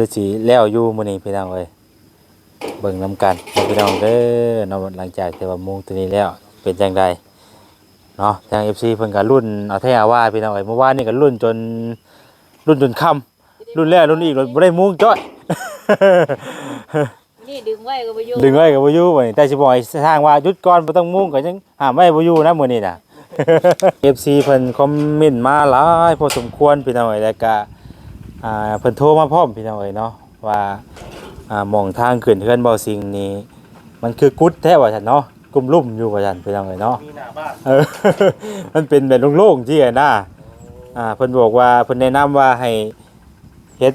คือสีแล้วอยู่มื้อนี้พี่น้องเอ้ยเบิ่งนํกันพี่น้องเด้อเนาะหลังจากที่ว่ามุงตัวนี้แล้วเป็นจังไดเนาะทาง FC เพิ่นก็รุ่นเอาแท้เอาว่าพี่น้องเอ้ยเมื่อวานนี่ก็รุ่นจนรุ่นจนค่ำรุ่นแล้วรุ่นอีกบ่ได้มุงจ้อยนี่ดึงไว้ก็บ่อยู่ดึงไว้ก็บ่อยู่บัดนี้แต่สิบอกให้ทางว่าหยุดก่อนบ่ต้องมุงก็ยังห้ามไว้บ่อยู่นะมื้อนี้น่ะ FC เพิ่นคอมเมนต์มาหลายพอสมควรพี่น้องเอ้ยแล้วก็ อ่าเพิ่นโทรมาพร้อมพี่น้องเอ้ยเนาะว่าอ่าหมองทางขึ้นเฮือนบาสิ่งนี้มันคือกุดแท้ว่าซั่นเนาะกลุ่มลุ่มอยู่ว่าซั่นพี่น้องเอ้ยเนาะมีหน้าบ้านเออ มันเป็นแบบโล่งๆที่ไอ้น่าอ่าเพิ่นบอกว่าเพิ่นแนะนำว่าให้เฮ็ด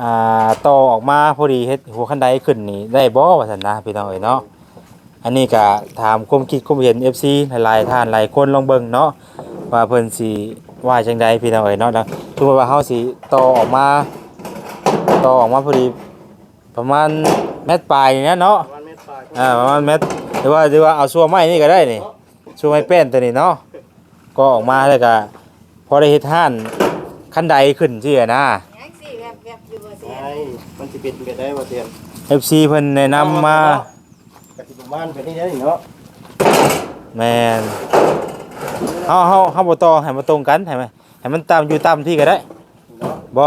อ่าต่อออกมาพอดีเฮ็ดหัวคันไดขึ้นนี่ได้บ่ว่าซั่นนะพี่น้องเอ้ยเนาะอันนี้ก็ถามความคิดความเห็น FC หลายๆท่านหลายคนลองเบิ่งเนาะว่าเพิ่นสิ ว่าจังใดพี่น้องเอ้ยเนาะแล้วสมมุติว่าเฮาสิต่อออกมาต่อออกมาพอดีประมาณเมตรปลายนี่นะเนาะวันเมตรปลายอ่าประมาณเม็ดหรือว่าหรือว่าเอาซัวไม้นี่ก็ได้นี่ซัวไม้แป้นตัวนี้เนาะก็ออกมาแล้วก็พอได้เฮ็ดห้านขั้นใดขึ้นที่อะนะยังสิแวบๆอยู่บ่เสียใช่มันจะเป็นไปได้ว่าเตียน FC เพิ่นแนะนำมากะทิประมาณเป็นที่นี้เนาะแม่น เฮาเฮาเฮาบ่ต่อให้มันตรงกันให้ไหมให้มันตามอยู่ตามที่ก็ได้เนาะบ่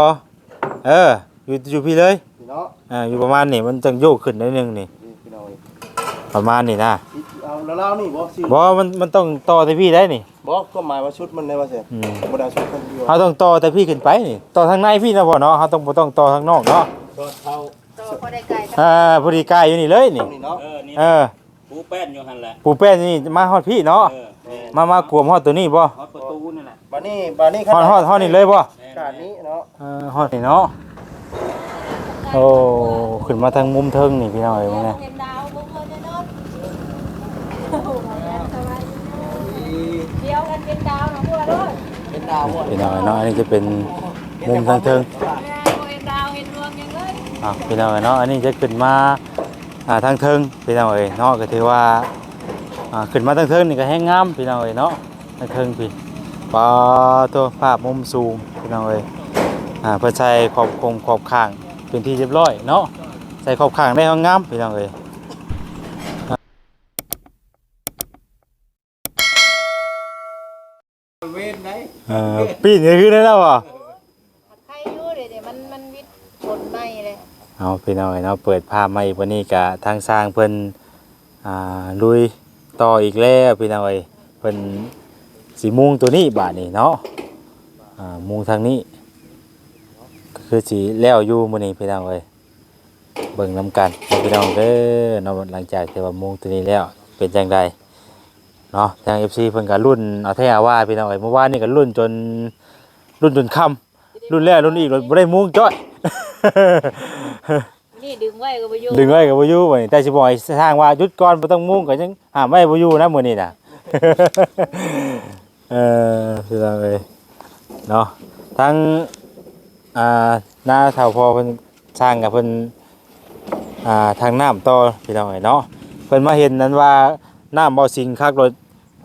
เอออยู่อยู่พี่เลยพี่เนาะอ่าอยู่ประมาณนี้มันจังโยกขึ้นนิดนึงนี่นี่พี่น้องประมาณนี้นะเอาแล้วเล่านี่บอกสิบ่มันมันต้องต่อแต่พี่ได้นี่บอกก็หมายว่าชุดมันในว่าเสียอืมบ่ได้ชุดคนเดียวเฮาต้องต่อแต่พี่ขึ้นไปนี่ต่อทางในพี่นะบ่เนาะเฮาต้องบ่ต้องต่อทางนอกเนาะก็เท่าต่อพอได้ไกลอ่าพอดีกายอยู่นี่เลยนี่นี่เนาะเออนี่เออปูแป้นอยู่หันแหละปูแป้นนี่มาฮอดพี่เนาะเออแม่นมามากวมฮอดตัวนี้บ่ฮอดประตูนี่แหละบานี่บานี่ฮอดฮอดฮอดนี่เลยบ่แม่นการนี้เนาะเออฮอดนี่เนาะโอ้ขึ้นมาทางมุมเทิงนี่พี่น้องเอ้ยมื้อนี้เห็นดาวบ่เคยได้นอนโอ้โหสบายดีเดี๋ยวกันเป็นดาวนะพวกเด้อเป็นดาวหมดพี่น้องเอ้ยเนาะอันนี้จะเป็นมุมทางเทิงแม่บ่เห็นดาวเห็นดวงยังเลยอะพี่น้องเอ้ยเนาะอันนี้จะขึ้นมาอ่าทางเทิงพี่น้องเอ้ยเนาะก็ถือว่า อ่าขึ้นมาทางเทิงนี่ก็แฮงงามพี่น้องเอ้ยเนาะทางเทิงพี่ปาตัวภาพมุมสูงพี่น้องเอ้ยอ่าเพื่อใช้ขอบคงขอบข้างเป็นที่เรียบร้อยเนาะใส่ขอบข้างได้ห้องงามพี่น้องเอ้ยเว้นไหนเออปีนี่คือได้แล้วบ่ใครอยู่เดี๋ยวเดี๋ยวมันมันวิทย์ฝนไหม้เลยเอาพี่น้องเอ้ยเนาะเปิดภาพมาอีกวันนี้ก็ทางสร้างเพิ่นอ่าลุย ต่ออีกแล้วพี่น้องเอ้ยเพิ่นสิมุงตัวนี้บาดนี้เนาะอ่ามุงทางนี้ ก็คือสิแล้วอยู่มื้อนี้พี่น้องเอ้ยเบิ่งนํกันพี่น้องเด้อเนาะหลังจากที่ว่ามุงตัวนี้แล้วเป็นจังไดเนาะทาง FC เพิ่นก็รุ่นเอาแท้าว่าพี่น้องเอ้ยเมื่อวานนี่ก็รุ่นจนรุ่นจนค่ำรุ่นแล้วรุ่นอีกบ่ได้มุงจ้อย นี่ดึงไว้ก็บ่อยู่ดึงไว้ก็บ่อยู่บัดนี้แต่สิบอกให้ทางว่าหยุดก่อนบ่ต้องมุงก็ยังห้ามไว้บ่อยู่นะมื้อนี้น่ะ เออพี่น้องเอ้ยเนาะทั้งอ่าหน้าเฒ่าพอเพิ่นสร้างกับเพิ่นอ่าทางน้ำต่อพี่น้องเอ้ยเนาะเพิ่นมาเห็นนั้นว่าน้ำบ่สิงคักรถ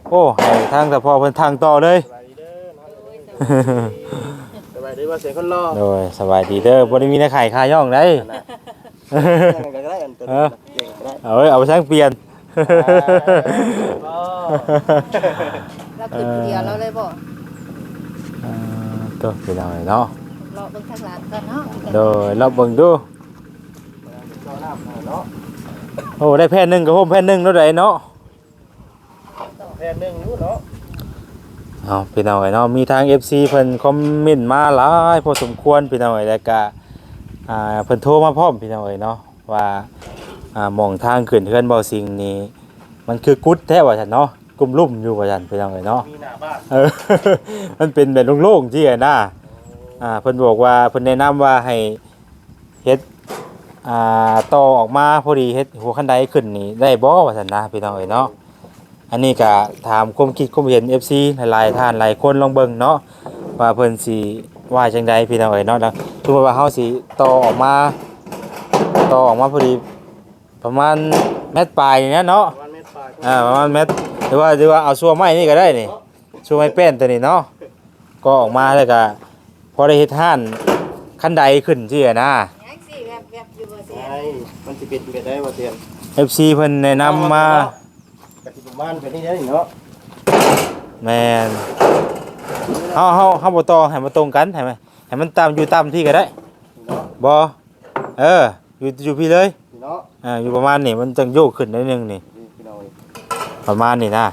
โอ้ให้ทางเฒ่าพอเพิ่นทางต่อเลย สบายดีเด้อเนาะสบายดีว่าเสียคนรอโดยสบายดีเด้อบ่ได้มีนักขายค่าย่องได้ ยังไงก็ได้อันตัวนี้เก่งก็ได้เอาไว้เอาไปช่างเปลี่ยนเราขึ้นผู้เดียวเราเลยบ่อ่าตัวพี่น้องเอ้ยเนาะรอเบิ่งทางหลังก่อนเนาะโดยเราเบิ่งดูเจ้าน้ำเนาะโอ้ได้แผ่นหนึงกับผมแผ่นหนึงแล้วได้เนาะแพนหนึ่งอยู่เนาะเอาพี่น้องเอ้ยเนาะมีทาง FC เพิ่นคอมเมนต์มาหลายพอสมควรพี่น้องเอ้ยแล้วก็ อ่าเพิ่นโทรมาพร้อมพี่น้องเอ้ยเนาะว่าอ่ามองทางขึ้นเฮือนบาสิ่งนี้มันคือกุดแท้ว่าซั่นเนาะกลุ่มลุ่มอยู่ว่าซั่นพี่น้องเอ้ยเนาะมีหน้าบ้านเออ มันเป็นแบบโล่งๆที่ไอ้น่าอ่าเพิ่นบอกว่าเพิ่นแนะนำว่าให้เฮ็ดอ่าต่อออกมาพอดีเฮ็ดหัวคันไดขึ้นนี่ได้บ่ว่าซั่นนะพี่น้องเอ้ยเนาะอันนี้ก็ถามความคิดความเห็น FC หลายๆท่านหลายคนลองเบิ่งเนาะว่าเพิ่นสิ ว่าจังใดพี่น้องเอ้ยเนาะแล้วสมมุติว่าเฮาสิต่อออกมาต่อออกมาพอดีประมาณเมตรปลายนี่นะเนาะวันเมตรปลายอ่าประมาณเม็ดหรือว่าหรือว่าเอาซัวไม้นี่ก็ได้นี่ซัวไม้แป้นตัวนี้เนาะก็ออกมาแล้วก็พอได้เฮ็ดห้านขั้นใดขึ้นที่อะนะ ยังสียไงมันสิเป็นไปได้บ่เตียน FC เพิ่นแนะนำมากะสิประมาณเป็นนี่ได้เนาะแม่น เฮาเฮาเฮาบ่ต่อให้มันตรงกันให้มันให้มันตามอยู่ตามที่ก็ได้เนาะบ่เอออยู่อยู่พี่เลยเนาะอ่าอยู่ประมาณนี้มันจังโยกขึ้นนิดนึงนี่นี่พี่น้องเอ้ยประมาณนี้นะ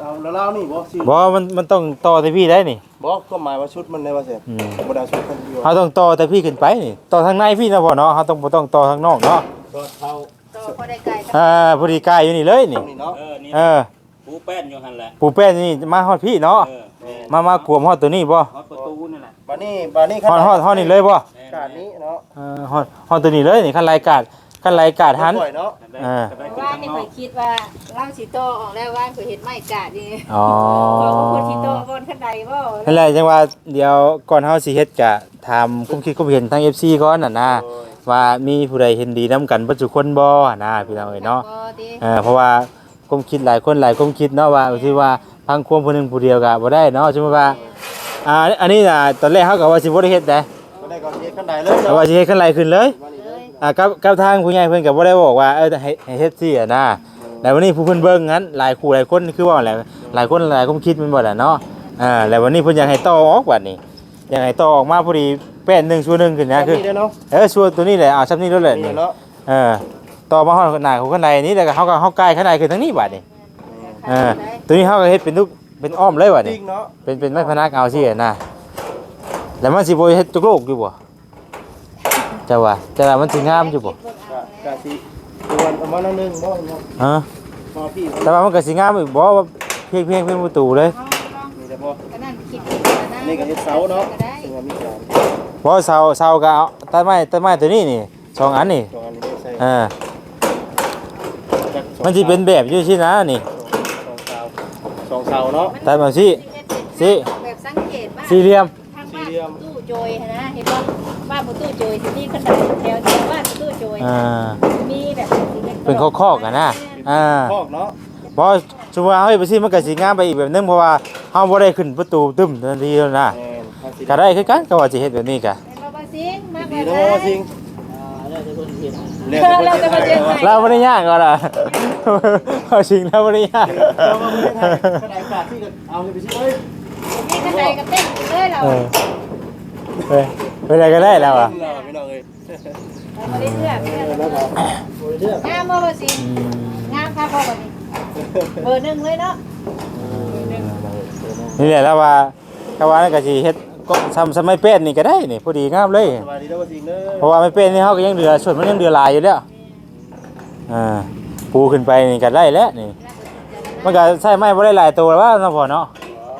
เอาแล้วเล่านี่บ่สิบ่มันมันต้องต่อแต่พี่ได้นี่บ่ก็หมายว่าชุดมันได้ว่าเสียอืมบ่ได้ชุดคนเดียวเฮาต้องต่อแต่พี่ขึ้นไปนี่ต่อทางในพี่นะพ่อเนาะเฮาต้องบ่ต้องต่อทางนอกเนาะก็เท่าต่อพอได้ไก่อ่าพอดีกายอยู่นี่เลยนี่นี่เนาะเออนี่เออปูแป้นอยู่หันแหละปูแป้นนี่มาฮอดพี่เนาะเออแม่นมามากวมฮอดตัวนี้บ่ฮอดประตูนี่แหละบัดนี้บัดนี้ฮอดฮอดฮอดนี่เลยบ่แม่นการนี้เนาะเออฮอดฮอดตัวนี้เลยนี่คันรายการคันรายการหันปล่อยเนาะจะได้อ่าจะได้ขึ้นว่าข้างนี่นเคอกยคิดว่าเล่าสิโตออกแล้วว่าเคยเห็นไม้กาดนี่อ๋อบอกว่าคนสิโตบนขั้นใดบ่นั่นแหละจังว่าเดี๋ยวก่อนเฮาสิเฮ็ดกะถามความคิดความเห็นทาง FC ก่อนน่ะนะว่ามีผู้ใดเห็นดีนํกันเบ่ทุกคนบ่นะพี่น้องเอ้ยเนาะบ่ติเออเพราะว่าความคิดหลายคนหลายความคิดเนาะว่าที่ว่า พังความผู้หนึงผู้เดียวก็บ่ได้เนาะสมมุติว่าอ่าอันนี้น่ะตอนแรกเฮาก็ว่าสิบ่ได้เฮ็ดแต่ก็ได้ก็เฮ็ดขั้นใดเลยแต่เนาะว่าสิเฮ็ดขึ้นหลายขึ้นเลย มานี่เลเลยยอ่ากับกับทางผู้ใหญ่เพิ่นก็บ่ได้บอกว่าเออให้ให้เฮ็ดซี่อะนะแต่วันนี้ผู้เพิ่นเบิ่งงั้นหลายคู่หลายคนคือว่าแหละหลายคนหลายความคิดแมันบ่ล่ะเนาะอ่าแล้ววันนี้เพิ่นอยากให้ต่อออกบัดนี้อยากให้ต่อออกมาพอดีแป้นหนึงชั่วหนึงขึ้นนะคือ นี่เด้อเนาะเออชั่วตัวนี้แหละเอาซับนี้แล้วแหละนี่นี่เนาะเออต่อมาฮอดหน้าของข้างในนี้แล้วก็เฮาก็เฮาใกล้ข้างในคือทางนี้บัดนี้ เออตัวนี้เฮาก็เฮ็ดเป็นลูกเป็นอ้อมเลยบัดจรินี้งเนาะเป็นเป็นไม้พนักเอาสิอะนะแล้วมันสิบ่เฮ็ดตุกโลกอยู่บ่เจ้าว่าแต่ว่ามันสิงามอยู่บ่กะกะสิดวนประมาณนั้นนึงบ่เนาะฮะพอพี่แต่ว่ามันก็สิงามอีกบ่ว่าเพียงเพียงเพียงประตูเลยนี่ได้บ่ก็นั่นคิดนะนี่ก็เฮ็ดเสาเนาะก็ได้ซึ่งว่ามีสองเพราะเสาเสาก็เอาต้นไม้ต้นไม้ตัวนี้นี่สองอันนี่สองอันนี้ได้ใส่เออ จักสองมันสิเป็นแบบอยู่สินะนี่สองเสา สองเสาเนาะ แต่แบบสิสิ แบบสังเกตว่าสี่เหลี่ยม ทางบ้านตู้โจยนะเห็นว่าบ้านตู้โจยที่นี่ขึ้นไปแถวแถวบ้านตู้โจยอ่า มีแบบเป็นคอกๆกันนะ อ่าคอกเนาะเพราะสมมุติว่าเฮาเฮ็ดไปสิมันก็สิงามไปอีกแบบนึงเพราะว่าเฮาบ่ได้ขึ้นประตูตึ้มทันทีแล้วนะแม่นภาษีก็ได้คือกันก็ว่าสิเฮ็ดแบบนี้ก็เป็นบาซิงมากกดีว่าเนาะนั้นสิง เราจะมาเจอใครเราบ่ได้ยากก็ล่ะเอาจริงแล้วบ่ได้ยากเราก็ไม่ได้ขนาดขาดที่จะเอาไปสิเอ้ยนี่ข้างในก็เต้นเลยเราเออเฮ้ยเป็นอะไรก็ได้แล้วอะไม่น้องเอ้ยเราไม่ได้เลือกเลือกแล้วก็โอ้ยเด้องามบ่บาซิงงามค่ะพ่อวันนี้เบอร์หนึ่งเลยเนาะนี่แหละแล้วว่าก็ว่านั่นก็สิเฮ็ด ก็ซ้ำสมัยเป็ดนี่ก็ได้นี่พอดีงามเลยสบายดีเด้อว่าสิงเด้อเพราะว่าไม่เป็ดนี่เฮาก็ยังเหลือส่วนมันยังเหลือหลายอยู่แล้วอ่าปูขึ้นไปนี่ก็ได้แล้วนี่ มันก็ใช้ไม้บ่ได้หลายตัวแล้วว่าเนาะพ่อเนาะ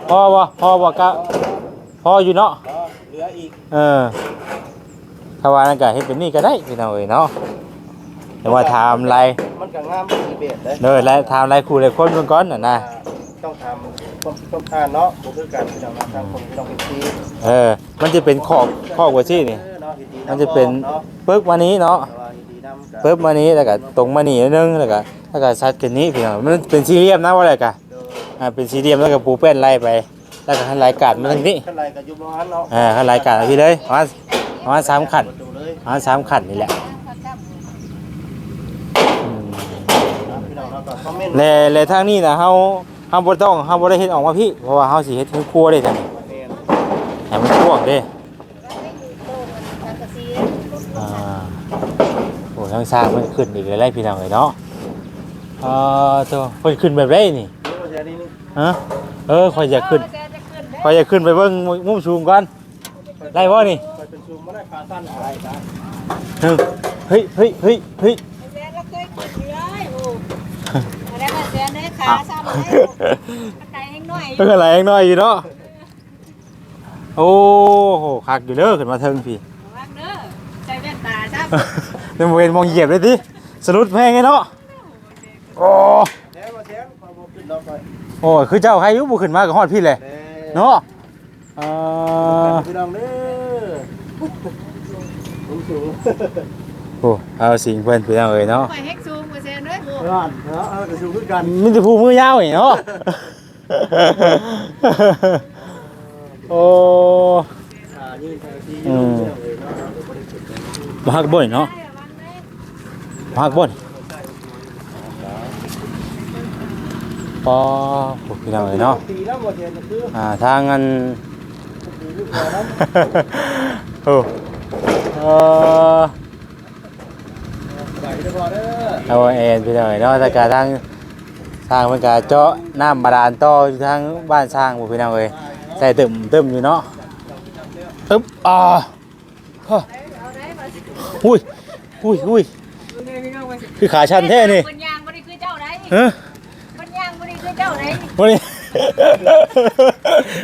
พอบ่พอบ่ก็พออยู่เนาะเหลืออีกเออถ้าว่านั่นก็เฮ็ดเป็นนี่ก็ได้พี่น้องเอ้ยเนาะแต่ว่าถามลายมันก็งามสีเบ็ดเด้เด้อลายถามลายคู่ลายคนเบิ่งก่อนน่ะนะ ต้องทำต้องต้องทานเนาะบ่คือกันพี่น้องทางคนต้องเป็นทีเออ มันจะเป็นขอบขอบกว่าซี่นี่มันจะเป็นปึ๊กมานี้เนาะปึ๊บมานี้แล้วก็ตรงมานี้นิดนึงแล้วก็แล้วก็ซัดกันนี้พี่น้องมันเป็นสี่เหลี่ยมนะว่าอะไรกะอ่าเป็นสี่เหลี่ยมแล้วก็ปูแป้นไล่ไป แล้วก็ให้ลายกาดมาทางนี้ขั้นไรก็ยุบร้อนเนาะอ่าให้ลายกาดมาพี่เลยประมาณประมาณสามขันดูเลยประมาณสามขันนี่แหละอืมพี่น้องแล้วก็คอมเมนต์ และและทางนี้นะเฮา เฮาบ่ต้องเฮาบ่ได้เฮ็ดออกมาพี่ เพราะว่าเฮาสิเฮ็ดให้ครัวได้จังนี้แม่นให้มันกว้างเด้อ่าโอ้ทั้งสร้างมันขึ้นอีกเลยไล่พี่น้องเลยเนาะเออตัวเพิ่นขึ้นแบบไรนี่นี่ว่าจะนี่นี่ฮะ เออคอยอยากขึ้นคอยอยากขึ้นไปเบิ่งมุมสูงก่อน ได้บ่นี่ ไปเป็นซูมบ่ได้ขาสั้นอะไรจ้ะหนึ่งเฮ้ยเฮ้ยเฮ้ยเฮ้ย ได้มาเสียเนื้อ ขาซ้ำให้มันไกลแห้งหน่อยเพิ่นอะไรน้อยอยู่เนาะโอ้โหคักอยู่เด้อขึ้นมาเทิงพี่วางเด้อใส่แว่นตาซ้เดี๋ยวบ่เห็นมองเหยียบเลยติสรุดแพงไงเนาะโอ้แท้บ่แท้พอบ่ขึ้นเนาะไปโอ้ยคือเจ้าใครอยู่บ่ขึ้นมาก็ฮอดพี่เลยแน่เนาะเออพี่น้องเด้อสูงสูงโอ้เอาสิงเพื่อนพี่น้องเอ้ยเนาะำไปเฮ็ก ซูมกับเสียเนื้อเนาะเนาะเอากระสูงคือกันมันจะพูมือยาวอีกเนาะ โอ้อ่ายืนทางที่ยืนเนาะเลยเนาะบ่ได้ขึ้นมาฮักบ่อยเนาะฮักบ่นปอพวกพี่น้องเอ้ยเนาะ ตีแล้วหมดเห็นคือ อ่าทางอัน ตีลูกหัวนั้นโอ้เออใส่ได้พอ เด้อเอาเอ็นพี่น้องเอ้ยเนาะแต่กาทางทางมันกาเจาะน้ำบาดาลต่ออยู่ทางบ้านสร้างพวกพี่น้องเอ้ยใส่ตึมตึมอยู่เนาะอึ๊บอ่าฮะอุ้ยอุ้ยอุ้ยคือขาชันแท้นี่มันยางบ่ได้คือเจ้าไหนฮะมันยางบ่ได้คือเจ้าไหนวันนี้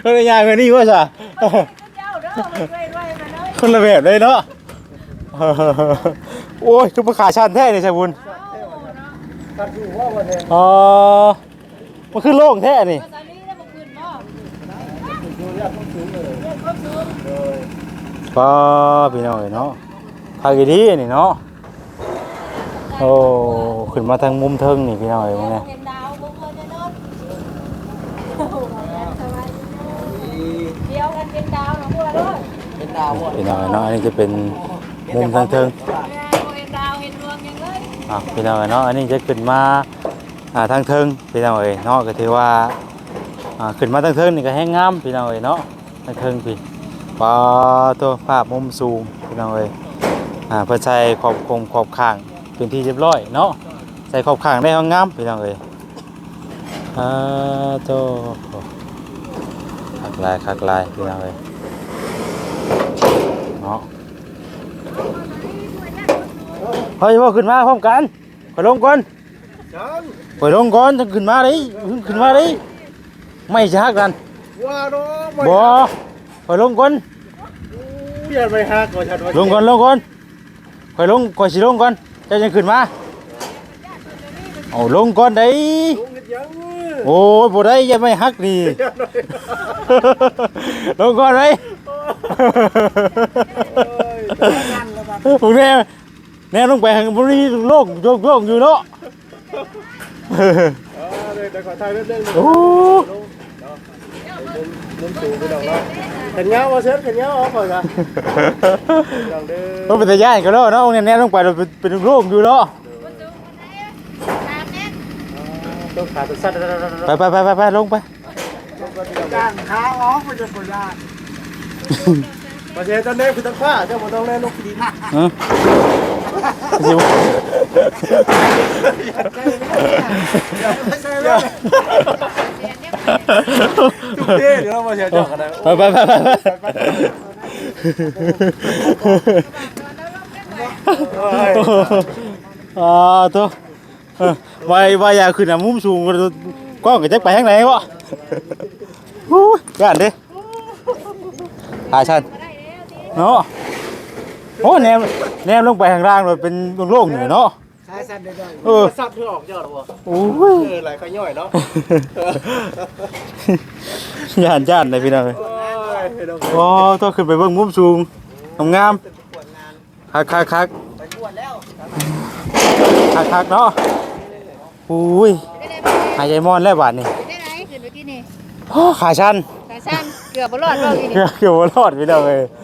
วันนี้ยายวันนี้ว่าจ้ะคือเจ้าเด้อมันด้วยด้วยมาเลยคนละแบบเลยเนาะ โอ้ยคือประขาชันแท้เลยชายบุญตัดอยู่ว่าวันเห็นอ๋อมันคือโล่งแท้นี่ภาษานี้ได้บ่คืนบ่ดูยากต้องสูงเลยเรียกความสูงเลยป้าพี่น้องเอ้ยเนาะพากี่ดีนี่เนาะโอ้ขึ้นมาทางมุมเทิงนี่พี่น้องเอ้ยมึงเนี่ยเห็นดาวบ่เคยได้นอนโอ้โหสบายดีเดียวกันเป็นดาวนะพวกเราเด้อเป็นดาวหมดพี่น้องเอ้ยเนาะอันนี้จะเป็น มุมทางเทิงเห็นดาวเห็นดวงยังเลยอะพี่น้องเอ้ยเนาะอันนี้จะขึ้นมาอ่าทางเทิงพี่น้องเอ้ยเนาะก็ถือว่าอ่าขึ้นมาทางเทิงนี่ก็แห้งงามพี่น้องเอ้ยเนาะทางเทิงพี่ปาตัวภาพมุมสูงพี่น้องเอ้ยอ่าเพื่อใช้ขอบคมขอบข้างเป็นที่เรียบร้อยเนาะใส่ขอบข้างได้ห้องงามพี่น้องเอ้ยอ่าตัวคักลายคักลายพี่น้องเอ้ยเนาะ เฮ้ยว่าขึ้นมาพร้อมกันขอลงก่อนจังขอลงก่อนจะขึ้นมาดิขึ้นมาดิไม่ชักกันว่าเนาะบ่ขอลงก่อนเปลี่ยนไปฮักก่อนฉันว่าลงก่อนลงก่อนขอยลงขอยสิลงก่อนเจะยังขึ้นมาเอาลงก่อนได้ลุงเฮ็ดยังโอ้ยบ่ได้อย่าไม่ฮักนี่ลงก่อนไว้พวกแน่ แน่ลงไปทางบ่มีโลกโยกโยกอยู่เนาะเออเดี๋ยวขอถ่ายเรื่องนึงโอ้ลุงสูงไปดอกเนาะเห็นเงาว่าเซ็ตเห็นเงาออกก่อนกันดังเด้อมันเป็นตาย่านก็แล้วเนาะแน่ๆลงไปเราเป็นเป็นโลกอยู่เนาะต้องขาตัวสั้นไปไปไปไปไปลงไปกางขาออกมันจะปวดยากมาเชตอนนี้คือตั้งผ้าเจ้าบ่ต้องเล่นลูกดินฮะสิวไม่ใช่ เลยทุกทีเดี๋ยวมาเชเจ้ากันได้ไปไปไปไปไปอ่าตัวเออวายวายอยากขึ้นอะมุมสูงกล้องก็จะไปทางไหนวะโอ้ยย่านเด้หาชันเนาะ โอ้แนมแนมลงไปข้างล่างเลยเป็นโล่งๆอยู่เนาะใช่สั้นได้ด้วยเออซับเพื่อออกยอดหัวโอ้ยเออหลายขย่อยเนาะย่านย่านเลยพี่น้องเลยโอ้ยดอกโอ้ต้องขึ้นไปเบิ่งมุมสูงงามๆคักคักคักไปกวนแล้วคักคักเนาะอุ้ยหายใจมอนแล้วบาดนี่ได้ไหนขึ้นไปที่นี่โอ้ขาชันแต่สั้นเกือบบ่รอดบ่อีนี่เกือบเกือบบ่รอดพี่น้องเลยสบาย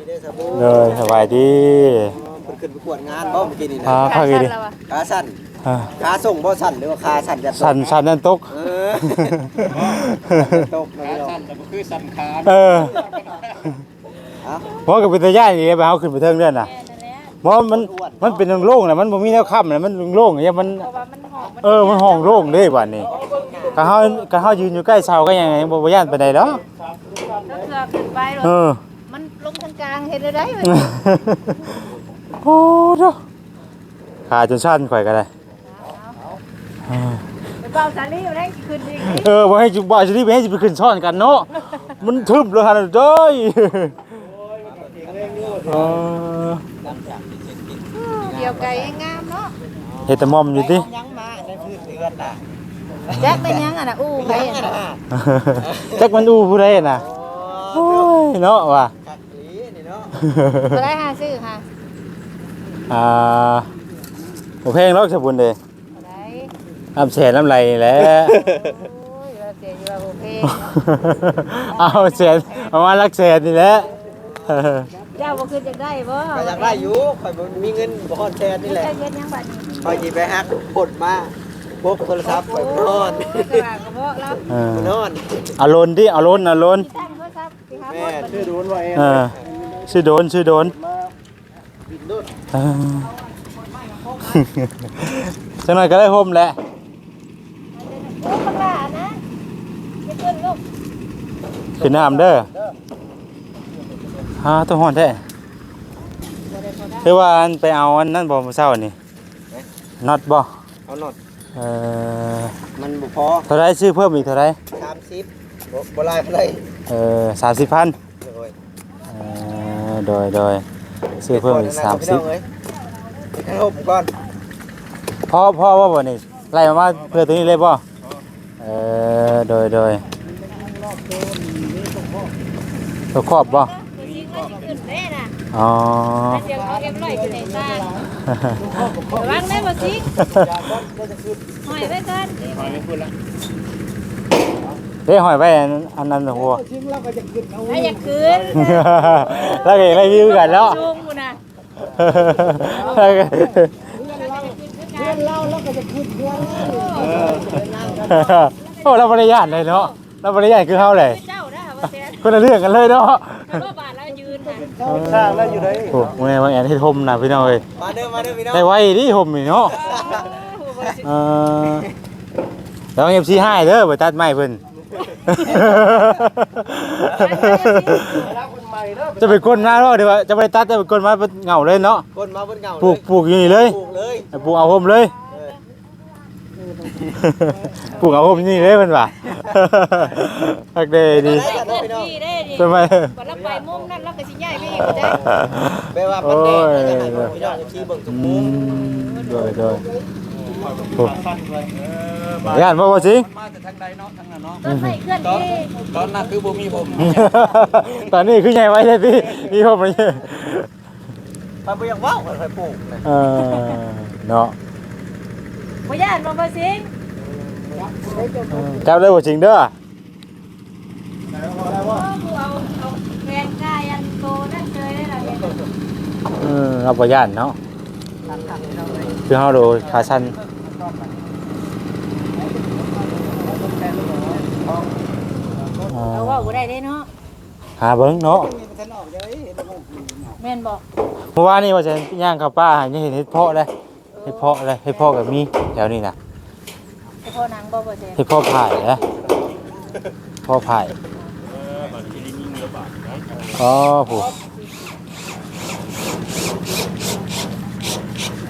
ดีเด้อสบูเลยสบายดีเพิ่นขึ้นไปกวดงานบ่เมื่อกี้นี่อ่านะพักอีกดิแล้วอะขาสั้นอ่าขาส่งบ่สั้นหรือว่าขาสั้นจะชันชันนั่นตก เออตกนะพี่น้องสั้นแต่ก็คือสั้นขาเออเอ้าหมอก็เป็นตาย่านนี่ไปเอาขึ้นไปเทิงเด้อน่ะแค่นั้นแหละหมอมันมันเป็นโล่งๆน่ะมันบ่มีแนวค้ำน่ะมันโล่งๆอย่างเงี้ยมัน เพราะว่ามันหอมมันเออมันห้องโล่งเด้บัดนี้กะเฮากะเฮายืนอยู่ใกล้เสาก็ยังไงบ่บ่ย่านปานใดดอกก็เกือบขึ้นไปหรอกเออมันลงทาง กลางเฮ็ดได้ไดเว้ยโอ้เด้อขาจนสั้นข่อยก็ได้ไปเป่าสาลีอยู่ได้ขึ้นอีกเออบ่ให้จุบ่สิไปให้สิไปขึ้นซ้อนกันเนาะมันทึบเลยหั่นเด้ยเออเกี่ยวไก่งามเนาะเฮ็ดแต่มอมอยู่ติยังมาในพื้นเดือนน่ะแจ็คเป็นยังอะนะอู้ไปอะนะจักมันอู้ผู้ใดน่ะโอ้ยเนาะว่ะกักอี นี่เนาะบ่ได้หาซื้อค่ะอ่าบ่เพลงหรอกสบุญเด้บ่ได้น้ำแสนน้ำไหลนี่แหละโอ้ยว่าเสียอยู่ว่าโอเคเอาแสนเอามาลักแสนนี่แหละจเจ้าบ่คือจะได้บ่ก็อยากได้อยู่ข่อยบ่มีเงินบ่ฮอดแทนนี่แหละได้เงินยังบัดนี้ข่อยสิไปฮักบดมาพกโทรศัพท์ข่อยบ่นอนกระกระเพาะแล้วเออบ่นอนเอาโลนดิเอาโลนเอาโลนตั้งโทรศัพท์สิหาแม่หมดบัดชื่อนี้ดูนว่าเองเออ ชื่อโดนชื่อโดนมาบินโดดเออจังหน่อยก็ได้ห่มแหละโอ้ข้างหน้านะอย่าขึ้นลูกขึ้นน้ำเด้อฮาตัวฮ้อนแท้บ่ได้พอได้คือว่าอันไปเอาอันนั้นบ่มื้อเช้านี่น็อตบ่เอาหนอดเอ่อมันบ่พอเท่าไรซื้อเพิ่มอีกเท่าไร30บ่บ่หลายเท่าไหร่เอ่อสามสิบพันโอ้ยเอ่อ โดยโดยซื้อเพิ่มอีกสามสิบเอ้ยให้ผมก่อนพ่อพ่อว่าบ่นี่ไล่ออกมาเพื่อตัวนี้เลยบ่เอ่อโดยโดยตัวครอบบ่ตัวจริงมันสิขึ้นแน่น่ะอ๋อถ้าเสียงเขาเอ็มร้อยอยู่ในตาระวังได้บ่สิห้อยไว้ก่อนคอยไม่พูดละ เฮ้ยหอยไว้อันอันนั้นหัวถ้าอยากคืนแล้วก็อะไรวิวกันแล้วจุงกูนะแล้วก็เพื่อนเล่าแล้วก็จะคืนโอ้เราบริยานเลยเนาะเราบริยานคือเฮาเลยเจ้านะว่าแซ่คนละเรื่องกันเลยเนาะแต่ว่าบาทแล้วยืนน่ะสร้างแล้วอยู่ไหนโอ้แม่ว่าแอนให้ทมนะพี่น้องเอ้ยมาเด้อมาเด้อพี่น้องได้ไว้ดิทมนี่เนาะเออแล้วเอฟซีให้เด้อไปตัดไม้เพิ่น จะไปกลนมาเนาะเดี๋ยวว่าจะไปตัดจะไปกลนมาเป็นเหงาเลยเนาะคนมาบนเก่าปลูกปลูกอยู่นี่เลยปลูกเลยปลูกเอาห่มเลยเออปลูกเอาห่มนี่เลยมันว่ะฮักเดดีได้เพื่อนพี่ได้ดิทำไมบ่รับไปมุมนั้นแล้วก็สิย้ายไปอีกได้แปลว่ามันแดงแล้วจะให้ผมพี่น้องที่เบิ่งทุกอืมุมมโดยโดย โอ้ย่านบ่บ่สิงมาแต่ทางใดเนาะทางนั้นเนาะต้นไม้เคลื่อนที่ตอนนั้นคือบ่มีผมตอนนี้คือใหญ่ไว้เลยพี่พี่ผมเลยไปบ่อยากว้าวค่อยปลูกนะเออเนาะบ่ย่านบ่บ่สิงจับได้บ่จริงเด้อโอ้กูเอาเอาแกงกายอันโตนั่นเคยได้ล่ะเนี่ยเออเอาบ่ย่านเนาะคือเฮาโดขาสั้นอ่า เอาว่า บ่ได้เด้เนาะหาเบิ่งเนาะแม่นบ่เมื่อวานนี้ว่าจะย่างกับป้ายังเห็นเห็ดเพาะเลยเห็ดเพาะเลยเห็ดเพาะกับมีแถวนี้นะเฉพาะหนังบ่บ่เจ๊เห็ดเพาะผ่ายนะเพาะผ่ายอ๋อผู้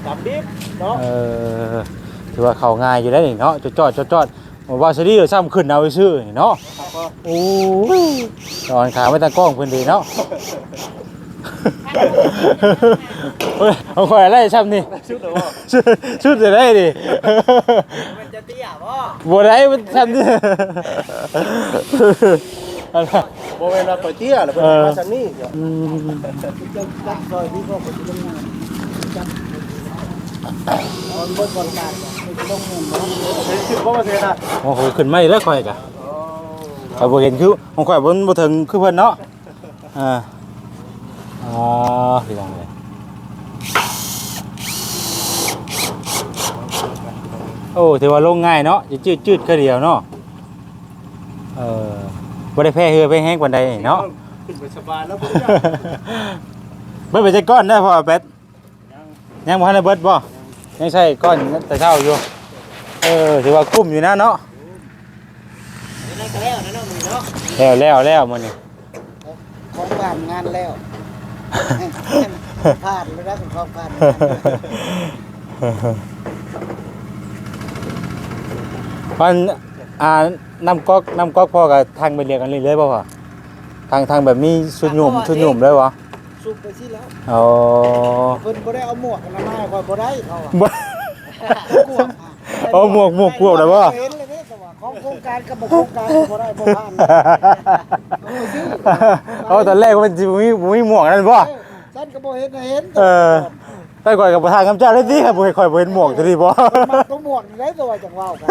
จับดิบเนาะเออถือว่าเขาง่ายอยู่ได้วนี่เนาะจอดจอดจอดจอดบอกว่าซีรีส์เดี๋ยวซ้ำขึ้นเอาไปซื้อนี่เนาะ โอ้ยตอนขาไม่ตากล้องเพิ่นดีเนาะเฮ้ยเอาข่อยอะไรซ้ำนี่ชุดเหรอชุดชุดจะได้ดิมันจะเตี้ยบ่บัวได้มันทำดิอะไรบ่แม่นว่าก๋วยเตี๋ยวหรือเพิ่นมาจากนี่เดี๋ยวอืมจักซอยนี่ก็บ่สิลงมาจับ on บนบนการจะต้องเงินเนาะเฮ็ดสิบ่มาเสียนะโอ้โหขึ้นไม่แล้วค่อยกะ ข่อยบ่เห็นคือของข่อยบนบ่ถึงคือเพิ่นเนาะอ่าอ๋อพี่น้องเลยโอ้ถือว่าลงง่ายเนาะจะจืดจืดแค่เดียวเนาะเออบ่ได้แพ้เหือไปแห้งกว่าใดเนาะขึ้นไปสบายแล้วบ่เบิดไปจักก้อนได้พอเป็ดยังบ่ทันได้เบิดบ่ยังใช่ก้อนแต่เช้าอยู่เออถือว่าคุ้มอยู่นะเนาะ นั่นก็แล้วนะเนาะมื้อเนาะแล้วแล้วแล้วมื้อนี้ของบ้านงานแล้วพลาดเลยนะของของบ้านมันอ่าน้ำก๊อกน้ำก๊อกพอกับทางไปเรียกกันเรื่อยๆบ่พ่อทางทางแบบมีชุดหนุ่มชุดหนุ่มเลยวะสุกไปสิแล้วอ๋อเพิ่นบ่ได้เอาหมวกกันมาให้ข่อยบ่ได้เขาอะบ่กลัวเอาหมวกหมวกกวบเลยบ่เห็นเลยเด้แต่ว่า ของโครงการกับบ่โครงการบ่ได้บ่ผ่านเอาตอนแรกมันสิบ่มีบ่มีหมวกนั่นบ่ฉันก็บ่เห็นน่ะเห็นเออแต่ก่อนกับประธานคำเจ้าเลยสิครับบ่ให้ข่อยบ่เห็นหมวกตัวนี้บ่มาตัวหมวกนี่ได้ตัวจังว้าวกัน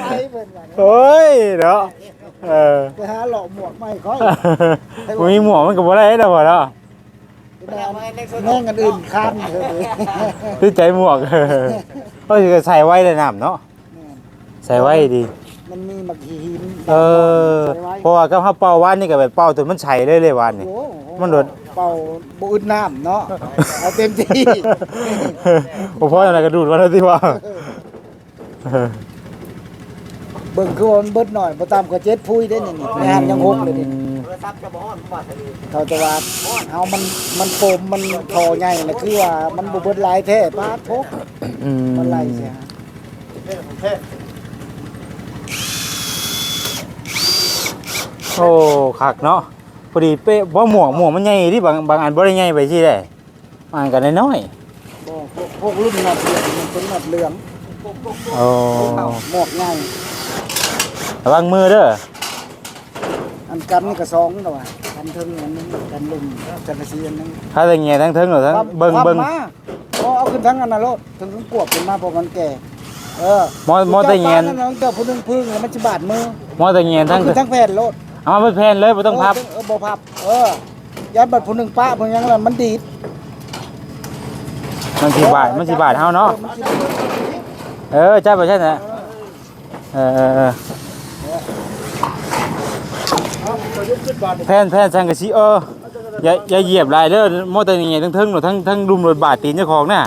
ไปเพิ่นว่าโอ้ยเนาะเออไปหาหลอกหมวกมาให้ค่อยบ่มีหมวกมันก็บ่ได้ดอกพ่อเนาะแม่งกันอื่นข้ามเถอะคือใจหมวกก็คือใส่ไว้ในน้ำเนาะ ใส่ไว้ดี มันมีบักหินเออเพราะว่าก็เฮาเป่าว่านนี่ก็แบบเป่าจนมันใช้เลยเลยว่านนี่ โอ้โหมันโดด เป่าบ่อึดน้ำเนาะเอาเต็มที่บ่พออะไรก็ดูดมาแล้วสิว่าเบิ่งคือว่ามันเบิดหน่อยบ่ตามก็เจ็ดพุยได้นี่นี่งานยังหกเลยนี่โทรศัพท์จะบ่ฮ้อนบ่ทันทีเขาจะว่าเอามันมันโฟมมันคอใหญ่นะคือว่ามันบ่เบิดหลายแท้ปาดพกอืมมันไหลเสีย โอ้คักเนาะพอดีเป๊ะบ่หมวกหมวกมันใหญ่ดิบางบางอันบ่ได้ใหญ่ไปสิได้บางอันก็น้อยบ่พวกพวกรุ่นหนอดเหลืองมันเป็นหนอดเหลืองๆโอ้หมวกใหญ่ระวังมือเด้ออันกันนี่ก็สองแล้วว่ะกันเทิงอันนึงกันลุ่มกันกระสีอันนึงถ้าแต่แง่ทั้งเทิงหรือทั้งเบิ่งความเบิ่งมาเอาเอาขึ้นทั้งอันน่ะโลดถึงถึงกวบขึ้นมาเพราะมันแก่ เออมอมอแต่แง่เจ้าป้านั่นน้องเจ้าผู้หนึงพึ่งแล้วมันสิบาดมือมอแต่แง่ทั้งเอาขึ้นทั้งแผ่นโลด เอามาเป็นแผ่นเลยบ่ต้องพับ เออบ่พับ เออยัดบัดผู้หนึงป้าเพิ่นยังนั้นมันดีดมันสิบาทมันสิบาทเฮาเนาะ ออมันสิบาทเออจ้าบ่ใช่น่ะเออเออเออเอาตัวยุบขึ้นบาดแผ่นแผ่นสังกะสีเอออย่าอย่าเหยียบหลายเด้อมอแต่แง่ทั้งเทิงหรือทั้งทั้งรุมรถบาดตีนเจ้าของน่ะ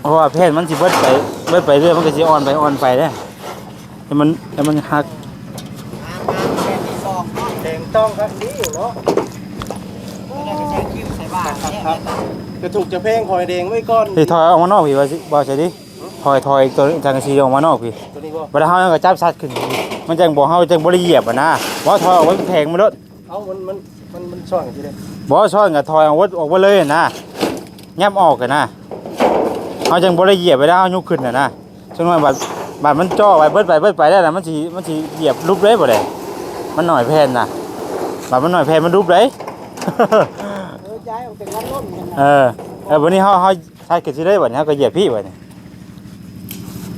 เพราะว่าแผ่นมันสิเบิดไปเบิดไปเรื่อยมันก็สิอ่อนไปอ่อนไปเด้อ ให้มันให้มันหักแดงต้องครับดีอยู่เนาะจะถูกจะเพลงคอยแดงไว้ก่อนพี่ถอยออกมานอกพี่ว่าสิบ่ใช่ดิถอยถอยตัวทางกระสีออกมานอกพี่ตัวนี้บ่เวลาเฮาก็จับสัตว์ขึ้น มันจังบ่เฮาจังบ่ได้เหยียบอะนะบ่ถอยออกไว้แทงมันโลดเอ้ามันมันมันมันช่องสิเด้บ่ช้อนก็ถอยออกไว้ออกมาเลยอะนะแยบออกกันนะเฮาจังบ่ได้เหยียบไปแล้วเฮายกขึ้นน่ะนะจังว่าบัด บัดมันจ่อไว้เบิดไปเบิดไปแล้วน่ะมันสิมันสิเหยียบรูปเลยบ่ได้มันหน่อยแผ่นน่ะบัดมันหน่อยแผ่นมันรูปเลยเออย้ายออกจากร้านร่มกันนะเออเออวันนี้เฮาเฮาใช้กันสิได้บัดนี้เฮาก็เหยียบพี่บัดนี้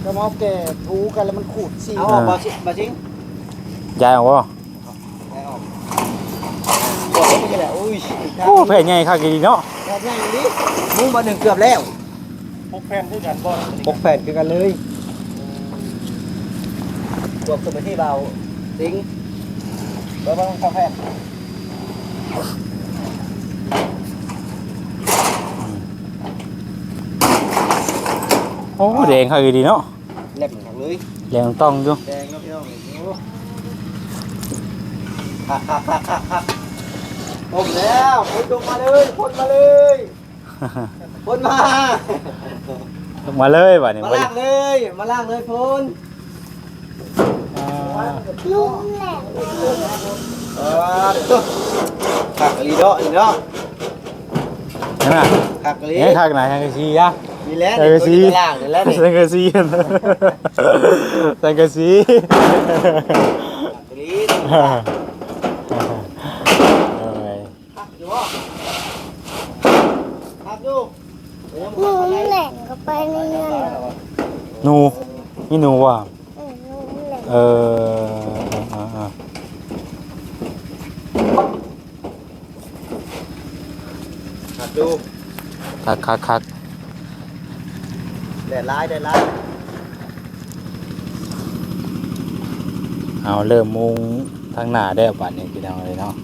ก็มาเอาแก่ถูกันแล้วมันขูดสีเอาออกบ่สิบ่จริงย้ายออกบ่เอาออกบ่ได้ไม่ใช่แหละอุ้ยโอ้แผ่นใหญ่คักดีเนาะแบบนี้ดิมุ้งมาหนึ่งเกือบแล้วพกแผ่นด้วยกันบ่ปกแปดคือกันเลย บวกขึ้นไปที่เบาสิงเบอร์บ้างกาแฟโอ้แดงคักดีเนาะเล็บของเลยแดงต้องอยู่แดงแล้วพี่น้องโอ้ฮักฮักฮักฮักฮักผมแล้วพ่นลงมาเลยพ่นมาเลยพ่นมา มาเลยบัดนี้มาบ่ได้ล่างเลย มาล่างเลยพ่น ลุงแหละเออตุ๊ขักลีเดาะลีเดาะเห็นไหมขักลีเห็นคักไหนทางกะสีอะมีแล้วทางนี่กะตัวสีนี้ล่างนี่แล้วนี่ทางกะสีทางกะสีขักลีเอ้ยขักอยู่บ่ขักอยู่ลุงแหละก็ไปในเงินหนูนี่หนูว่ะ เออลุงแหละเอออ่าอ่าขักอยู่คักคักคักแดดร้ายแดดร้ายเอาเริ่มมุงทางหน้าได้วบัดนี้พี่น้องเลยเนาะ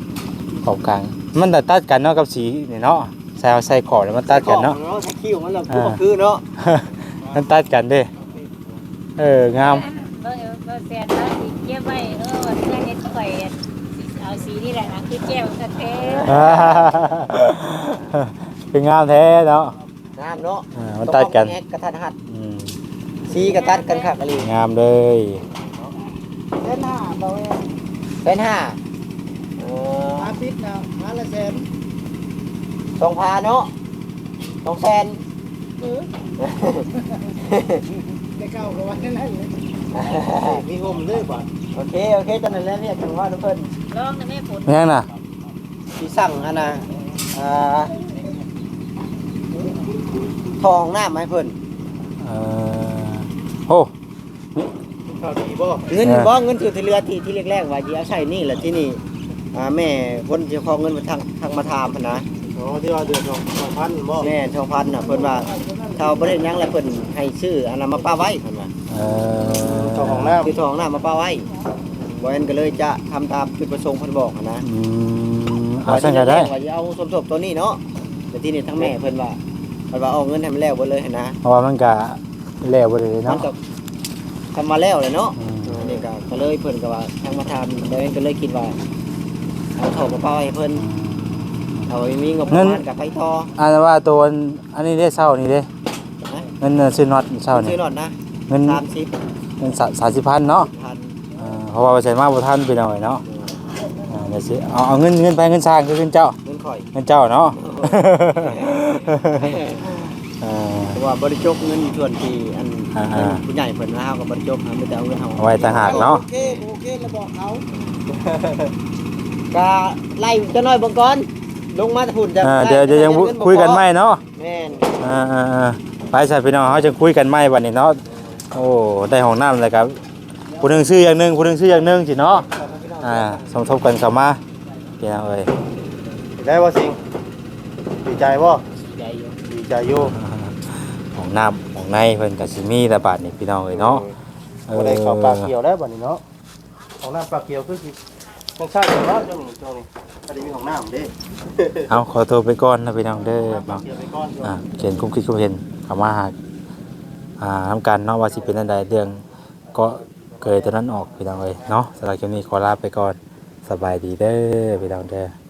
ขอบกลาง มันแต่ตัดกันเนาะกับสีนี่เนาะใส่เอาใส่ขอบแล้วมันตัดกันเนาะใช้คิ้วมันแล้วคือบ่คือเนาะมันตัดกันเด้เอองามเบอร์เบอร์ แสนแล้วสีเก็บไว้เออวันนี้เฮ็ดข่อยเอาสีนี่แหละนะคือแก้วกาแฟเป็นงามแท้เนาะน้ำเนาะอ่ามันตัดกันต้องเอาแงกระทัดหัดอืมซีกระตัดกันขักอะไรงามเลยเส้นห้าเบาเองเป็นห้าเออมาพิษนะมาละแสนสองพาเนาะสองแสนเออได้เก้ากับวันนั้นเลย มีห่มด้วยบ่โอเคโอเคตอนนั้นแล้วเนี่ยจังว่าทุกคนลองนะแม่ผลแม่งน่ะที่สั่งอันนะอ่าทองหน้าไม้เพิ่นเออโอ้ข่าวดีบ่เงินเออบ่เงินถือที่เรือที่ที่แรกๆว่าสิเอาใช้นี่แหละที่นี่อ่าแม่คนที่ขอเงินมาทางทางมาถามหั่นนะอ๋อที่ว่าเดือนสองสองพันบ่แม่ชาวพันธุ์น่ะเพิ่นว่าชาวประเทศยังแล้วเพิ่นให้ชื่ออันนั้นมาป้าไว้เพิ่นว่า เอเจ้าอของน้คือทองหน้ามาป้าไว้บ่แม่นก็เลยจะทำตามจุดประสงค์เพิ่นบอกหั่นนะอืมเอาซั่นก็ได้ ว่าจะเอาสมทบตัวนี้เนาะแต่ที่นี่ทั้งแม่เพิ่นว่าเพิ่นว่าเอาเงินให้มันแล้วเบิดเลยหั่นนะเพราะว่ามันก็แล้วบ่ได้เลยมัเนาะนก็ทำมาแล้วเลยเนาะ อืมอันนี้ก็ก็เลยเพิ่นก็ว่าทางมาทำบ่แม่นก็เลยคิดว่าเอาทองมาป้าไว้ให้เพิ่นเอาไว้มีงบประมาณกับไปต่ออันว่าตัวอันนี้ได้เช้านี่เด้นะเงินซื้อน็อตเช้านี่ซื้อหน่อยนะ เงิน30เงิน30,000เนาะพันอ่าเพราะว่าไปใช้มาบ่ทันไปหน่อยเนาะอ่าเดี๋ยวสิเอาเอาเงินเงินไปเงินสร้างคือเงินเจ้าเงินข่อยเงินเจ้าเนาะ เออเพราะว่าบริจกเงินส่วนที่อันอ่าๆอันผู้ใหญ่เพิ่นว่าเฮาก็บริจกเอาไม่แต่เอาเงินเฮาเอาไว้ต่างหากเนาะ โอเคโอเคแล้วบอกเขาก็ไล่จะน้อยเบิ่งก่อนลงมาจะพูดจะอ่าเดี๋ยวเดี๋ยวยังคุยกันไม่เนาะแม่นอ่าอ่าอ่าไปใส่พี่น้องเขาจะคุยกันไม่วันนี้เนาะ โอ้ได้ห้องน้ำเลยครับผู้หนึงซื้ออย่างหนึงผู้หนึงซื้ออย่างหนึงสิเนาะอ่าสมทบกันเข้ามาพี่น้องเอ้ยได้บ่สิงดีใจบ่ใหญ่อยู่ดีใจอยู่ห้องน้ำห้องในเพิ่นก็สิมีระบาดนี่พี่น้องเอ้ยเนาะบ่ได้เข้าปากเกี่ยวแล้วบัดนี้เนาะของน้ำปากเกี่ยวคือสิของชาติเนาะช่วงนี้ช่วงนี้ก็ได้มีของน้ำเด้เอาขอโทรไปก่อนนะพี่น้องเด้อปาเนาะกเกี่ยวไปก่อนอ่าเขียนคุ้มคิดคุ้มเห็นเข้ามาหา อ่าทำการเนาะว่าสิเป็นอันใดเรื่องก็เกิดตอนนั้นออกพี่น้องเอ้ยเนาะสำหรับคลิปนี้ขอลาไปก่อนสบายดีเด้อพี่น้องเด้อ